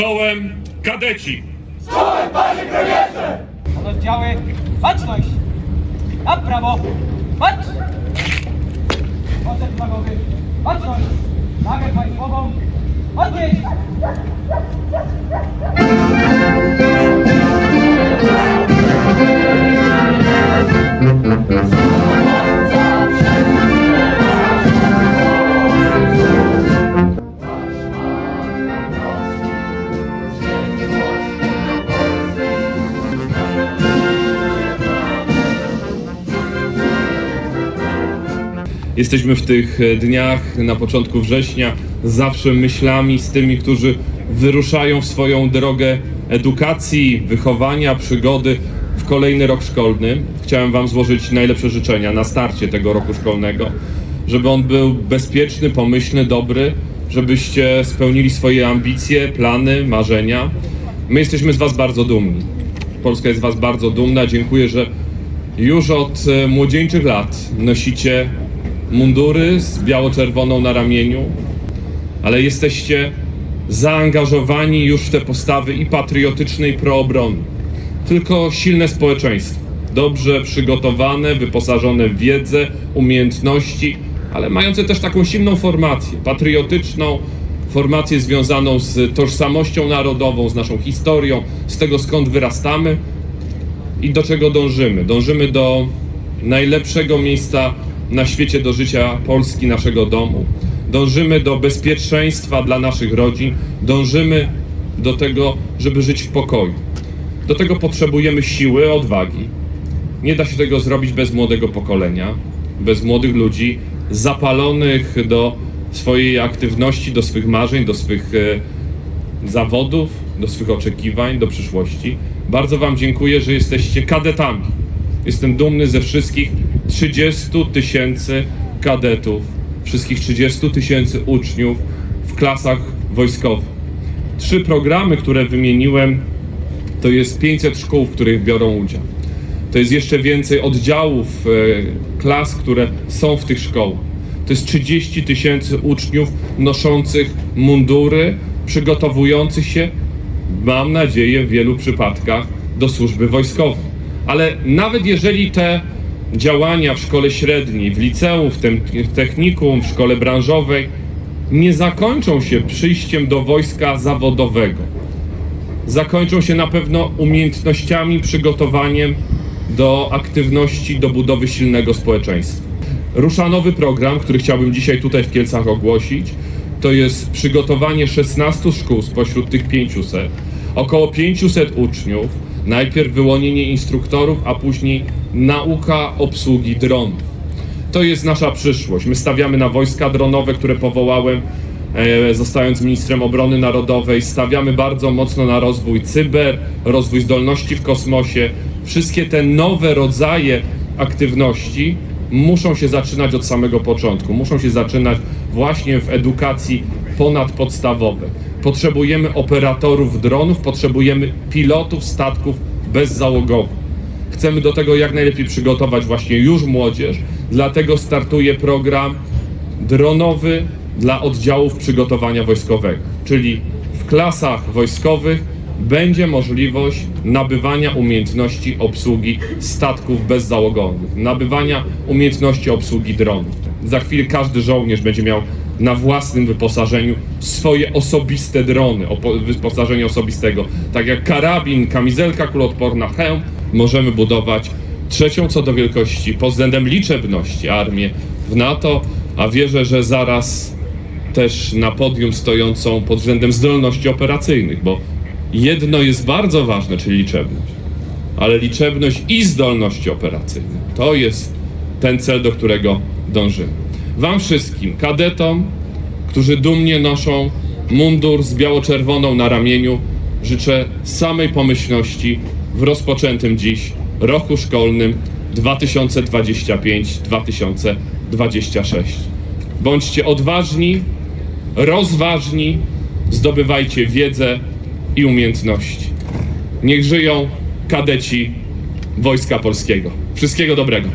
Czołem kadeci! Oddziały, baczność! Jesteśmy w tych e, dniach na początku września zawsze myślami z tymi, którzy wyruszają w swoją drogę edukacji, wychowania, przygody w kolejny rok szkolny. Chciałem Wam złożyć najlepsze życzenia na starcie tego roku szkolnego, żeby on był bezpieczny, pomyślny, dobry, żebyście spełnili swoje ambicje, plany, marzenia. My jesteśmy z Was bardzo dumni. Polska jest z Was bardzo dumna. Dziękuję, że już od e, młodzieńczych lat nosicie mundury z biało-czerwoną na ramieniu, ale jesteście zaangażowani już w te postawy i patriotyczne, i proobronne. Tylko silne społeczeństwo, dobrze przygotowane, wyposażone w wiedzę, umiejętności, ale mające też taką silną formację patriotyczną, formację związaną z tożsamością narodową, z naszą historią, z tego skąd wyrastamy i do czego dążymy. Dążymy do najlepszego miejsca na świecie do życia Polski, naszego domu. Dążymy do bezpieczeństwa dla naszych rodzin. Dążymy do tego, żeby żyć w pokoju. Do tego potrzebujemy siły, odwagi. Nie da się tego zrobić bez młodego pokolenia, bez młodych ludzi zapalonych do swojej aktywności, do swych marzeń, do swych e, zawodów, do swych oczekiwań, do przyszłości. Bardzo Wam dziękuję, że jesteście kadetami. Jestem dumny ze wszystkich 30 tysięcy kadetów, wszystkich 30 tysięcy uczniów w klasach wojskowych. Trzy programy, które wymieniłem, to jest 500 szkół, w których biorą udział. To jest jeszcze więcej oddziałów, e, klas, które są w tych szkołach. To jest 30 tysięcy uczniów noszących mundury, przygotowujących się, mam nadzieję, w wielu przypadkach do służby wojskowej. Ale nawet jeżeli te działania w szkole średniej, w liceum, w tym technikum, w szkole branżowej nie zakończą się przyjściem do wojska zawodowego, zakończą się na pewno umiejętnościami, przygotowaniem do aktywności, do budowy silnego społeczeństwa. Rusza nowy program, który chciałbym dzisiaj tutaj w Kielcach ogłosić. To jest przygotowanie 16 szkół spośród tych 500. Około 500 uczniów, najpierw wyłonienie instruktorów, a później nauka obsługi dronów. To jest nasza przyszłość. My stawiamy na wojska dronowe, które powołałem, e, zostając ministrem obrony narodowej. Stawiamy bardzo mocno na rozwój cyber, rozwój zdolności w kosmosie. Wszystkie te nowe rodzaje aktywności muszą się zaczynać od samego początku. Muszą się zaczynać właśnie w edukacji ponadpodstawowej. Potrzebujemy operatorów dronów, potrzebujemy pilotów statków bezzałogowych. Chcemy do tego jak najlepiej przygotować właśnie już młodzież, dlatego startuje program dronowy dla oddziałów przygotowania wojskowego, czyli w klasach wojskowych będzie możliwość nabywania umiejętności obsługi statków bezzałogowych, nabywania umiejętności obsługi dronów. Za chwilę każdy żołnierz będzie miał na własnym wyposażeniu swoje osobiste drony, wyposażenie osobistego, tak jak karabin, kamizelka kuloodporna, hełm. Możemy budować trzecią co do wielkości pod względem liczebności armię w NATO, a wierzę, że zaraz też na podium stojącą pod względem zdolności operacyjnych, bo jedno jest bardzo ważne, czyli liczebność, ale liczebność i zdolności operacyjne to jest ten cel, do którego dążymy. Wam wszystkim, kadetom, którzy dumnie noszą mundur z biało-czerwoną na ramieniu, życzę samej pomyślności w rozpoczętym dziś roku szkolnym 2025-2026. Bądźcie odważni, rozważni, zdobywajcie wiedzę i umiejętności. Niech żyją kadeci Wojska Polskiego. Wszystkiego dobrego.